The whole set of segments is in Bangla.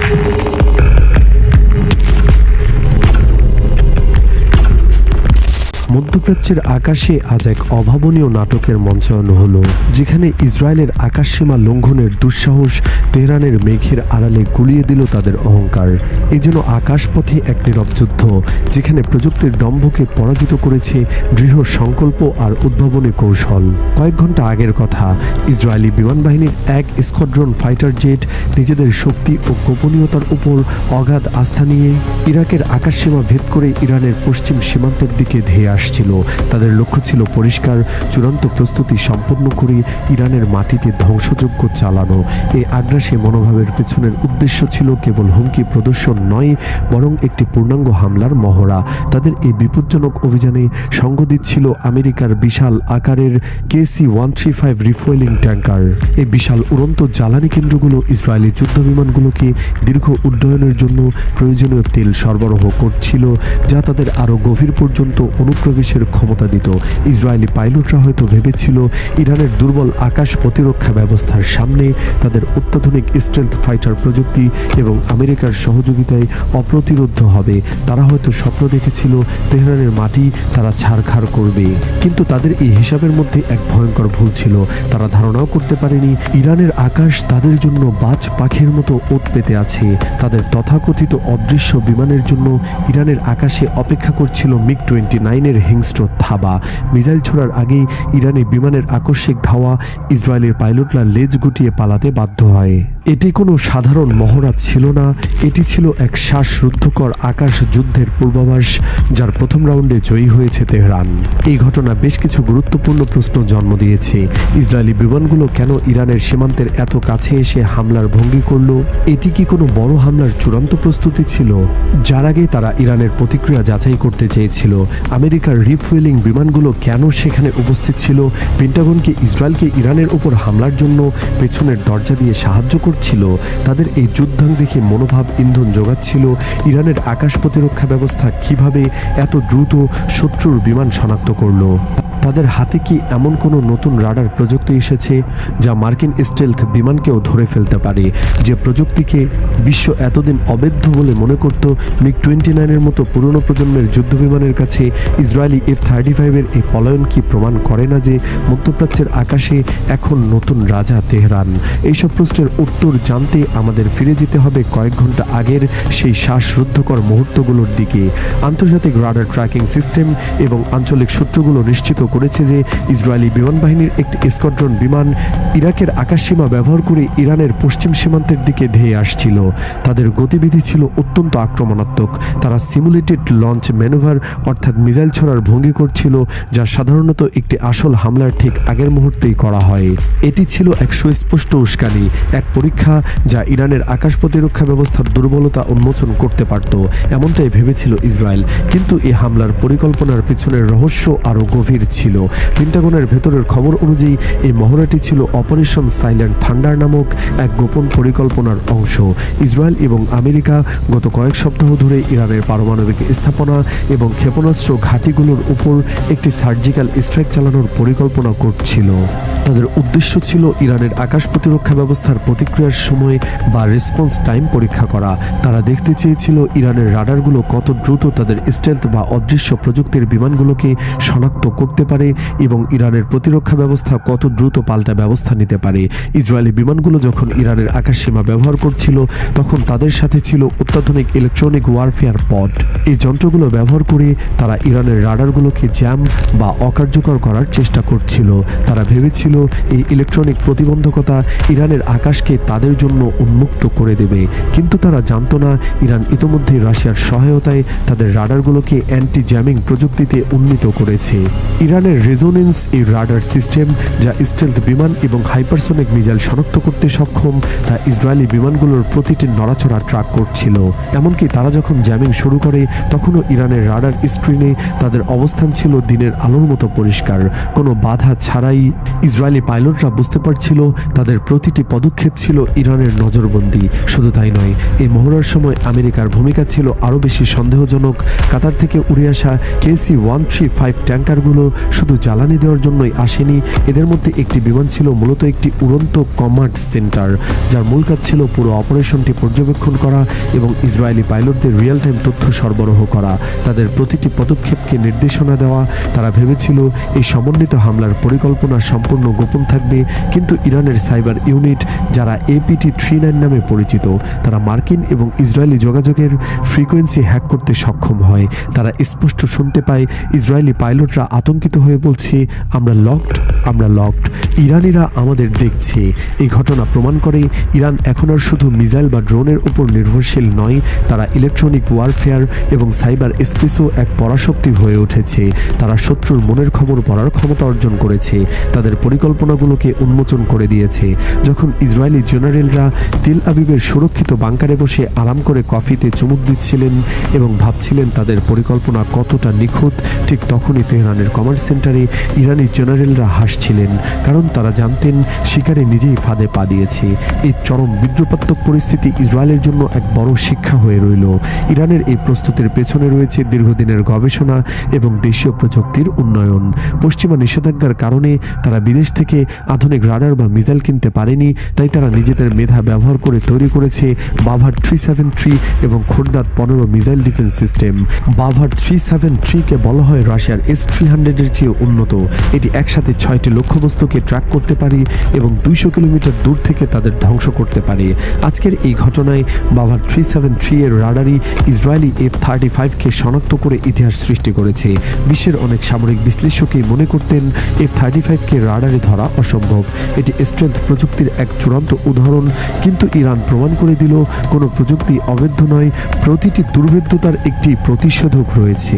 Thank you. মধ্যপ্রাচ্যের আকাশে আজ এক অভাবনীয় নাটকের মঞ্চায়ন হলো, যেখানে ইসরায়েলের আকাশসীমা লঙ্ঘনের দুঃসাহস তেহরানের মেঘের আড়ালে গুলিয়ে দিল তাদের অহংকার। এই যেন আকাশপথে এক নীরব যুদ্ধ, যেখানে প্রযুক্তির দম্ভকে পরাজিত করেছে দৃঢ় সংকল্প আর উদ্ভাবনী কৌশল। কয়েক ঘণ্টা আগের কথা, ইসরায়েলি বিমান বাহিনীর এক স্কোয়াড্রন ফাইটার জেট নিজেদের শক্তি ও গোপনীয়তার উপর অগাধ আস্থা নিয়ে ইরাকের আকাশসীমা ভেদ করে ইরানের পশ্চিম সীমান্তের দিকে ধেয়ে আসছিল। তাদের লক্ষ্য ছিল পরিষ্কার, চূড়ান্ত প্রস্তুতি সম্পন্ন করে ইরানের মাটিতে ধ্বংসযজ্ঞ চালানো। এই আগ্রাসী মনোভাবের পেছনের উদ্দেশ্য ছিল কেবল হুমকি প্রদর্শন নয়, বরং একটি পূর্ণাঙ্গ হামলার মহড়া। তাদের এই বিপজ্জনক অভিযানে সঙ্গ দিচ্ছিল আমেরিকার বিশাল আকারের K C one three five refuelling tanker. এই বিশাল উড়ন্ত জ্বালানি কেন্দ্রগুলো ইসরায়েলি যুদ্ধ বিমানগুলোকে দীর্ঘ উড্ডয়নের জন্য প্রয়োজনীয় তেল সরবরাহ করছিল, যা তাদের আরও গভীর পর্যন্ত অনুপ্রবেশের ক্ষমতা দিত। ইসরায়েলি পাইলটরা হয়তো ভেবেছিল ইরানের দুর্বল আকাশ প্রতিরক্ষা ব্যবস্থার সামনে তাদের অত্যাধুনিক স্টেলথ ফাইটার প্রযুক্তি এবং আমেরিকার সহযোগিতায় অপ্রতিরোধ্য হবে। তারা হয়তো স্বপ্ন দেখেছিল তেহরানের মাটি তারা ছাড়খাড় করবে। কিন্তু তাদের এই হিসাবের মধ্যে এক ভয়ঙ্কর ভুল ছিল। তারা ধারণাও করতে পারেনি ইরানের আকাশ তাদের জন্য বাজ পাখির মতো ওত পেতে আছে। তাদের তথাকথিত অদৃশ্য বিমানের জন্য ইরানের আকাশে অপেক্ষা করছিল মিগ টোয়েন্টি নাইনের হিংস্র থাবা। মিসাইল ছোড়ার আগেই ইরানি বিমানের আকস্মিক ধাওয়া ইসরায়েলের পাইলটরা লেজ গুটিয়ে পালাতে বাধ্য হয়। এটি কোনো সাধারণ মহড়া ছিল না। এটি ছিল এক শ্বাসরুদ্ধকর আকাশ যুদ্ধের পূর্বাভাস, যার প্রথম রাউন্ডে জয়ী হয়েছে তেহরান। এই ঘটনা বেশ কিছু গুরুত্বপূর্ণ প্রশ্ন জন্ম দিয়েছে। ইসরায়েলি বিমানগুলো কেন ইরানের সীমান্তের এত কাছে এসে হামলার ভঙ্গি করল? এটি কি কোনো বড় হামলার চূড়ান্ত প্রস্তুতি ছিল? যার আগে তারা ইরানের প্রতিক্রিয়া যাচাই করতে চেয়েছিল। আমেরিকার রিফুয়েলিং বিমানগুলো কেন সেখানে উপস্থিত ছিল? পেন্টাগনকে ইসরায়েলকে ইরানের উপর হামলার জন্য পেছনের দরজা দিয়ে সাহায্য করছিল। তাদের এই যুদ্ধাং দেখে মনোভাব ইন্ধন যোগাচ্ছিল। ইরানের আকাশ প্রতিরক্ষা ব্যবস্থা কীভাবে এত দ্রুত শত্রুর বিমান শনাক্ত করল? তাদের হাতে কি এমন কোনো নতুন রাডার প্রযুক্তি এসেছে যা মার্কিন স্টেলথ বিমানকেও ধরে ফেলতে পারে? যে প্রযুক্তিকে বিশ্ব এতদিন অবৈধ বলে মনে করত মিগ টোয়েন্টি নাইনের মতো পুরনো প্রজন্মের যুদ্ধ বিমানের কাছে ইসরায়েলি এফ থার্টি ফাইভের এই পলায়ন কি প্রমাণ করে না যে মধ্যপ্রাচ্যের আকাশে এখন নতুন রাজা তেহরান? এইসব প্রশ্নের উত্তর জানতে আমাদের ফিরে যেতে হবে কয়েক ঘণ্টা আগের সেই শ্বাসরুদ্ধকর মুহূর্তগুলোর দিকে। আন্তর্জাতিক রাডার ট্র্যাকিং সিস্টেম এবং আঞ্চলিক সূত্রগুলো নিশ্চিত করেছে যে ইসরায়েলি বিমান বাহিনীর একটি স্কোয়াড্রন বিমান ইরাকের আকাশসীমা ব্যবহার করে ইরানের পশ্চিম সীমান্তের দিকে ধেয়ে আসছিল। তাদের গতিবিধি ছিল অত্যন্ত আক্রমণাত্মক। তারা সিমুলেটেড লঞ্চ ম্যানুভার অর্থাৎ মিসাইল ছড়ার ভঙ্গি করছিল, যা সাধারণত একটি আসল হামলার ঠিক আগের মুহূর্তেই করা হয়। এটি ছিল এক সুস্পষ্ট উস্কানি, এক পরীক্ষা যা ইরানের আকাশ প্রতিরক্ষা ব্যবস্থার দুর্বলতা উন্মোচন করতে পারত, এমনটাই ভেবেছিল ইসরায়েল। কিন্তু এই হামলার পরিকল্পনার পিছনের রহস্য আরও গভীর ছিল। পেন্টাগনের ভেতরের খবর অনুযায়ী, এই মহড়াটি ছিল অপারেশন সাইলেন্ট থান্ডার নামক এক গোপন পরিকল্পনার অংশ। ইসরায়েল এবং আমেরিকা গত কয়েক সপ্তাহ ধরে ইরানের পারমাণবিক স্থাপনা এবং ক্ষেপণাস্ত্র ঘাঁটিগুলোর উপর একটি সার্জিক্যাল স্ট্রাইক চালানোর পরিকল্পনা করছিল। তাদের উদ্দেশ্য ছিল ইরানের আকাশ প্রতিরক্ষা ব্যবস্থার প্রতিক্রিয়ার সময় বা রেসপন্স টাইম পরীক্ষা করা। তারা দেখতে চেয়েছিল ইরানের রাডারগুলো কত দ্রুত তাদের স্টেলথ বা অদৃশ্য প্রযুক্তির বিমানগুলোকে শনাক্ত করতে পারে এবং ইরানের প্রতিরক্ষা ব্যবস্থা কত দ্রুত পাল্টা ব্যবস্থা নিতে পারে। ইসরায়েলি বিমানগুলো যখন ইরানের আকাশসীমা ব্যবহার করছিল, তখন তাদের সাথে ছিল অত্যাধুনিক ইলেকট্রনিক ওয়ারফেয়ার পড এই যন্ত্রগুলো ব্যবহার করে তারা ইরানের রাডারগুলোকে জ্যাম বা অকার্যকর করার চেষ্টা করছিল। তারা ভেবেছিল এই ইলেকট্রনিক প্রতিবন্ধকতা ইরানের আকাশকে তাদের জন্য উন্মুক্ত করে দেবে। কিন্তু তারা জানতো না, ইরান ইতোমধ্যে রাশিয়ার সহায়তায় তাদের রাডারগুলোকে অ্যান্টি জ্যামিং প্রযুক্তিতে উন্নীত করেছে। ইরানের রেজোনেন্স এই রাডার সিস্টেম যা স্টেলথ বিমান এবং হাইপারসোনিক মিসাইল শনাক্ত করতে সক্ষম তা ইসরায়েলি বিমানগুলোর প্রতিটি নড়াচড়া ট্র্যাক করছিল। এমনকি তারা যখন জ্যামিং শুরু করে, তখনও ইরানের রাডার স্ক্রিনে তাদের অবস্থান ছিল দিনের আলোর মতো পরিষ্কার। কোনো বাধা ছাড়াই ইসরায়েলি পাইলটরা বুঝতে পারছিল তাদের প্রতিটি পদক্ষেপ ছিল ইরানের নজরবন্দি। শুধু তাই নয় এই মহড়ার সময় আমেরিকার ভূমিকা ছিল আরও বেশি সন্দেহজনক। কাতার থেকে উড়ে আসা K C one three five ট্যাঙ্কারগুলো শুধু জ্বালানি দেওয়ার জন্যই আসেনি। এদের মধ্যে একটি বিমান ছিল মূলত একটি উড়ন্ত কমান্ড সেন্টার, যার মূল কাজ ছিল পুরো অপারেশনটি পর্যবেক্ষণ করা এবং ইসরায়েলি পাইলটদের রিয়েল টাইম তথ্য সরবরাহ করা। তাদের প্রতিটি পদক্ষেপকে নির্দেশনা দেওয়া, তারা ভেবেছিল এই সমন্বিত হামলার পরিকল্পনা সম্পূর্ণ গোপন থাকবে, কিন্তু ইরানের সাইবার ইউনিট, যারা এপিটি থ্রি নাইন নামে পরিচিত, তারা মার্কিন এবং ইসরায়েলি যোগাযোগের ফ্রিকোয়েন্সি হ্যাক করতে সক্ষম হয়। তারা স্পষ্ট শুনতে পায়, ইসরায়েলি পাইলটরা আতঙ্কিত হয়ে বলছে, আমরা লকড আমরা লকড ইরানিরা আমাদের দেখছে। এই ঘটনা প্রমাণ করে, ইরান এখন আর শুধু মিসাইল বা ড্রোনের উপর নির্ভরশীল নয়, তারা ইলেকট্রনিক ওয়ারফেয়ার এবং সাইবার স্পেসও এক পরাশক্তি হয়ে উঠেছে। তারা শত্রুর মনের খবর পড়ার ক্ষমতা অর্জন করেছে। তাদের পরিকল্পনাগুলোকে উন্মোচন করে দিয়েছে। যখন ইসরায়েলি জেনারেলরা তিল আবিবের সুরক্ষিত বাংকারে বসে আরাম করে কফিতে চুমুক দিচ্ছিলেন এবং ভাবছিলেন তাদের পরিকল্পনা কতটা নিখুঁত, ঠিক তখনই তেহরানের কমান্ড সেন্টারে ইরানি জেনারেলরা হাসছিলেন, কারণ তারা জানতেন শিকারে নিজেই ফাঁদে পা দিয়েছে। এই চরম বিদ্রুপাত্মক পরিস্থিতি ইসরায়েলের জন্য এক বড় শিক্ষা হয়ে রইল। ইরানের এই প্রস্তুতির পেছনে রয়েছে দীর্ঘদিনের গবেষণা এবং দেশীয় প্রযুক্তির উন্নয়ন। পশ্চিমা নিষেধাজ্ঞার কারণে তারা বিদেশ থেকে আধুনিক রাডার বা মিসাইল কিনতে পারেনি, তাই তারা নিজেদের মেধা ব্যবহার করে তৈরি করেছে বাভার থ্রি সেভেন থ্রি এবং খোর্দাত পনেরো missile defence system. Bavar three seven থ্রিকে বলা হয় রাশিয়ার এস থ্রি হান্ড্রেডের চেয়ে উন্নত। এটি একসাথে ছয়টি লক্ষ্যবস্তুকে ট্র্যাক করতে পারে এবং দুইশো কিলোমিটার দূর থেকে তাদের ধ্বংস করতে পারে। আজকের এই ঘটনায় বাভার থ্রি সেভেন থ্রি এর রাডারই ইসরায়েলি এফ থার্টি ফাইভকে শনাক্ত করে ইতিহাস সৃষ্টি করেছে। বিশ্বের অনেক সামরিক বিশ্লেষকই মনে করতেন এফ থার্টি ফাইভকে রাডারে ধরা অসম্ভব। এটি স্ট্রেংথ প্রযুক্তির এক চূড়ান্ত উদাহরণ, কিন্তু ইরান প্রমাণ করে দিল, কোনো প্রযুক্তি অবৈধ নয়, প্রতিটি দুর্ভেদ্যতার একটি প্রতিষেধক রয়েছে।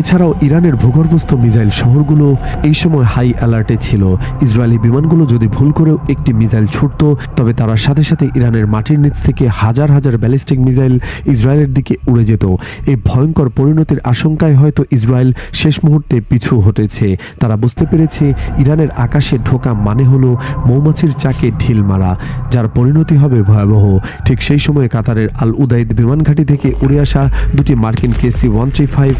এছাড়াও ইরানের ভূগর্ভস্থ মিজাইল মিসাইল শহরগুলো এই সময় হাই অ্যালার্টে ছিল। ইসরায়েলি বিমানগুলো যদি ভুল করেও একটি মিসাইল ছুটত, তবে তারা সাথে সাথে ইরানের মাটির নিচ থেকে হাজার হাজার ব্যালিস্টিক মিসাইল ইসরায়েলের দিকে উড়ে যেত। এই ভয়ঙ্কর পরিণতির আশঙ্কায় হয়তো ইসরায়েল শেষ মুহূর্তে পিছু হটেছে। তারা বুঝতে পেরেছে ইরানের আকাশে ঢোকা মানে হলো মৌমাছির চাকে ঢিল মারা, যার পরিণতি হবে ভয়াবহ। ঠিক সেই সময় কাতারের আল উদাইদ বিমান ঘাঁটি থেকে উড়ে আসা দুটি মার্কিন K C one three five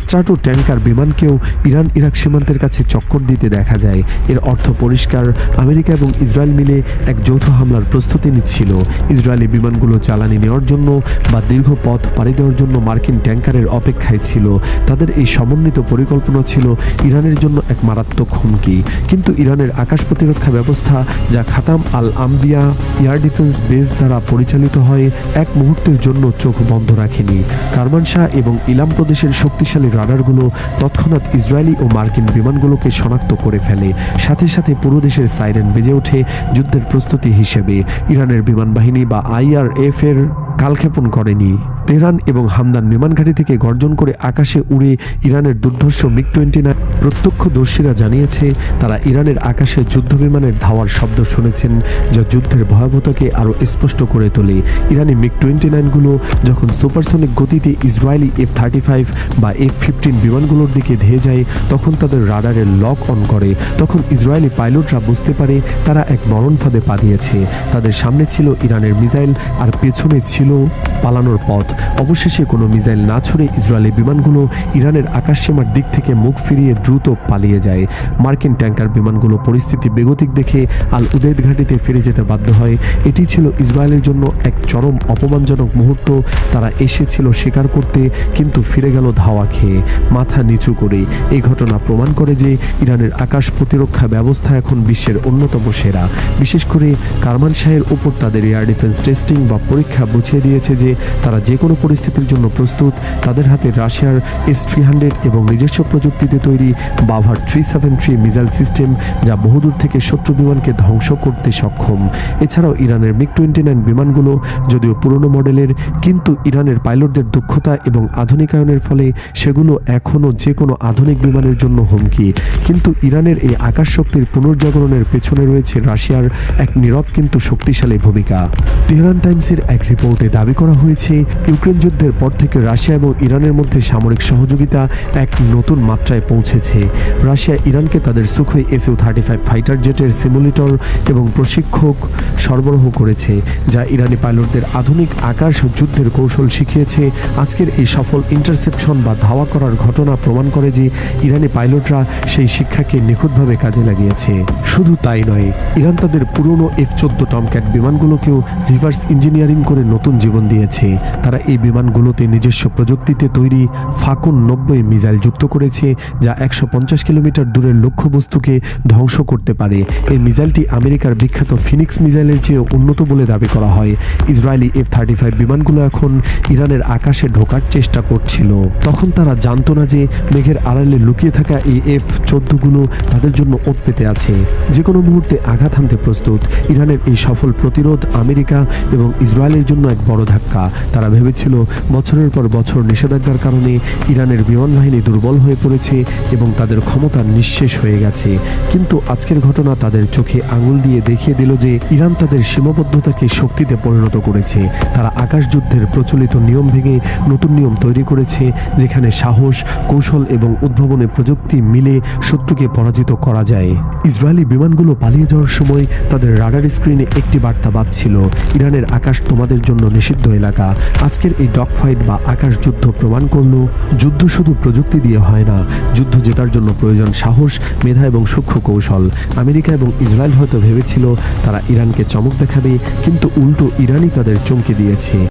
stratotanker বিমানকেও Iran Iraq সীমান্তের কাছে চক্কর দিতে দেখা যায়। এর অর্থ পরিষ্কার। আমেরিকা এবং ইসরায়েল মিলে এক যৌথ হামলার প্রস্তুতি নিচ্ছিল। ইসরায়েলি বিমানগুলো জ্বালানি নেওয়ার জন্য বা দীর্ঘ পথ পাড়ি দেওয়ার জন্য মার্কিন ট্যাঙ্কারের অপেক্ষায় ছিল। তাদের এই সমন্বিত পরিকল্পনা ছিল ইরানের জন্য এক মারাত্মক হুমকি। কিন্তু ইরানের আকাশ প্রতিরক্ষা ব্যবস্থা, যা খাতাম আল আম্বিয়া এয়ার ডিফেন্স বেস দ্বারা পরিচালিত হয়, এক মুহূর্তের জন্য চোখ বন্ধ রাখেনি। কারমান শাহ এবং ইলাম প্রদেশের শক্তিশালী রাডারগুলো তৎক্ষণাৎ ইসরায়েলি ও মার্কিন বিমানগুলোকে শনাক্ত করে ফেলে। সাথে সাথে পুরো দেশের সাইরেন বেজে ওঠে যুদ্ধের প্রস্তুতি হিসেবে। ইরানের বিমান বাহিনী বা আইআরএফ এর কালক্ষেপণ করেনি। তেহরান এবং হামদান বিমানঘাটি থেকে গর্জন করে আকাশে উড়ে ইরানের দুর্ধর্ষ মিগ টোয়েন্টি নাইন প্রত্যক্ষদর্শীরা জানিয়েছে, তারা ইরানের আকাশে যুদ্ধ বিমানের ধাওয়ার শব্দ শুনেছেন, যা যুদ্ধের ভয়াবহতাকে আরও স্পষ্ট করে তোলে। ইরানি মিগ টোয়েন্টি নাইনগুলো যখন সুপারসনিক গতিতে ইসরায়েলি এফ থার্টি ফাইভ বা এফ ফিফটিন বিমানগুলোর দিকে ধেয়ে যায়, তখন তাদের রাডারের লক অন করে, তখন ইসরায়েলি পাইলটরা বুঝতে পারে তারা এক মরণ ফাঁদে পা দিয়েছে। তাদের সামনে ছিল ইরানের মিসাইল আর পেছনে ছিল পালানোর পথ। অবশেষে কোনো মিসাইল না ছুড়ে ইসরায়েলি বিমানগুলো ইরানের আকাশসীমার দিক থেকে মুখ ফিরিয়ে দ্রুত পালিয়ে যায়। মার্কিন ট্যাঙ্কার বিমানগুলো পরিস্থিতি বেগতিক দেখে আল উদেদ ঘাটিতে ফিরে যেতে বাধ্য হয়। এটি ছিল ইসরায়েলের জন্য এক চরম অপমানজনক মুহূর্ত। তারা এসেছিল স্বীকার করতে, কিন্তু ফিরে গেল ধাওয়া খেয়ে, মাথা নিচু করে। এই ঘটনা প্রমাণ করে যে ইরানের আকাশ প্রতিরক্ষা ব্যবস্থা এখন বিশ্বের অন্যতম সেরা। বিশেষ করে কারমান শাহের ওপর তাদের এয়ার ডিফেন্স টেস্টিং বা পরীক্ষা বুঝিয়ে দিয়েছে যে তারা যে কোনো পরিস্থিতির জন্য প্রস্তুত। তাদের হাতে রাশিয়ার এস থ্রি হান্ড্রেড এবং নিজস্ব প্রযুক্তিতে তৈরি Bavar three seven three missile system যা বহুদূর থেকে শত্রু বিমানকে ধ্বংস করতে সক্ষম। এছাড়াও ইরানের মিগ টোয়েন্টি নাইন বিমানগুলো যদিও পুরনো মডেলের, কিন্তু ইরানের পাইলটদের দক্ষতা এবং আধুনিকায়নের ফলে সেগুলো এখনও যে কোনো আধুনিক বিমানের জন্য হুমকি। কিন্তু ইরানের এই আকাশ শক্তির পুনর্জাগরণের পেছনে রয়েছে রাশিয়ার এক নীরব কিন্তু শক্তিশালী ভূমিকা। তেহরান টাইমসের এক রিপোর্টে দাবি করা হয়েছে, ইউক্রেন যুদ্ধের পর থেকে রাশিয়া এবং ইরানের মধ্যে সামরিক সহযোগিতা এক নতুন মাত্রায় পৌঁছেছে। রাশিয়া ইরানকে তাদের Sukhoi SU thirty five fighter জেটের simulator এবং প্রশিক্ষক সরবরাহ করেছে, যা ইরানি পাইলটদের আধুনিক আকাশ যুদ্ধের কৌশল শিখিয়েছে। আজকের এই সফল ইন্টারসেপশন বা ধাওয়া করার ঘটনা প্রমাণ করে যে ইরানি পাইলটরা সেই শিক্ষাকে নিখুঁতভাবে কাজে লাগিয়েছে। শুধু তাই নয়, ইরান তাদের পুরনো এফ চোদ্দ টমক্যাট বিমানগুলোকেও রিভার্স ইঞ্জিনিয়ারিং করে নতুন জীবন দিয়েছে। তারা এই বিমানগুলোতে নিজস্ব প্রযুক্তিতে তৈরি ফাকুন নব্বই মিসাইল যুক্ত করেছে, যা একশো পঞ্চাশ কিলোমিটার দূরের লক্ষ্যবস্তুকে ধ্বংস করতে পারে। এই মিসাইলটি আমেরিকার বিখ্যাত ফিনিক্স মিসাইলের চেয়ে উন্নত বলে দাবি করা হয়। ইসরায়েলি এফ থার্টি ফাইভ বিমানগুলো এখন ইরানের আকাশে ঢোকার চেষ্টা করছিল। তখন তারা জানতো না যে মেঘের আড়ালে লুকিয়ে থাকা এই এফ চোদ্দগুলো তাদের জন্য ওত পেতে আছে। যে কোনো মুহূর্তে আঘাত হানতে প্রস্তুত। ইরানের এই সফল প্রতিরোধ আমেরিকা এবং ইসরায়েলের জন্য এক বড় ধাক্কা। তারা ভেবেছিল, বছরের পর বছর নিষেধাজ্ঞার কারণে ইরানের বিমান বাহিনী দুর্বল হয়ে পড়েছে এবং তাদের ক্ষমতা নিঃশেষ হয়ে গেছে। কিন্তু আজকের ঘটনা তাদের চোখে আঙুল দিয়ে দেখিয়ে দিল যে, ইরান তাদের সীমাবদ্ধতাকে শক্তিতে পরিণত করেছে। তারা আকাশ যুদ্ধের প্রচলিত নিয়ম ভেঙে নতুন নিয়ম তৈরি করেছে, যেখানে সাহস, কৌশল এবং উদ্ভাবনী প্রযুক্তি মিলে শত্রুকে পরাজিত করা যায়। ইসরায়েলি বিমানগুলো পালিয়ে যাওয়ার সময় তাদের রাডার স্ক্রিনে একটি বার্তা বাজছিল, ইরানের আকাশ তোমাদের জন্য নিষিদ্ধ এলাকা। আজকের এই ডগ ফাইট বা আকাশ যুদ্ধ প্রমাণ করল, যুদ্ধ শুধু প্রযুক্তি দিয়ে হয় না, যুদ্ধ জেতার জন্য প্রয়োজন সাহস, মেধা এবং সূক্ষ্ম কৌশল। আমেরিকা এবং ইসরায়েল হয়তো ভেবেছিল তারা ইরানকে চমক দেখাবে, কিন্তু উল্টো ইরানই তাদের চমকে দিয়েছে।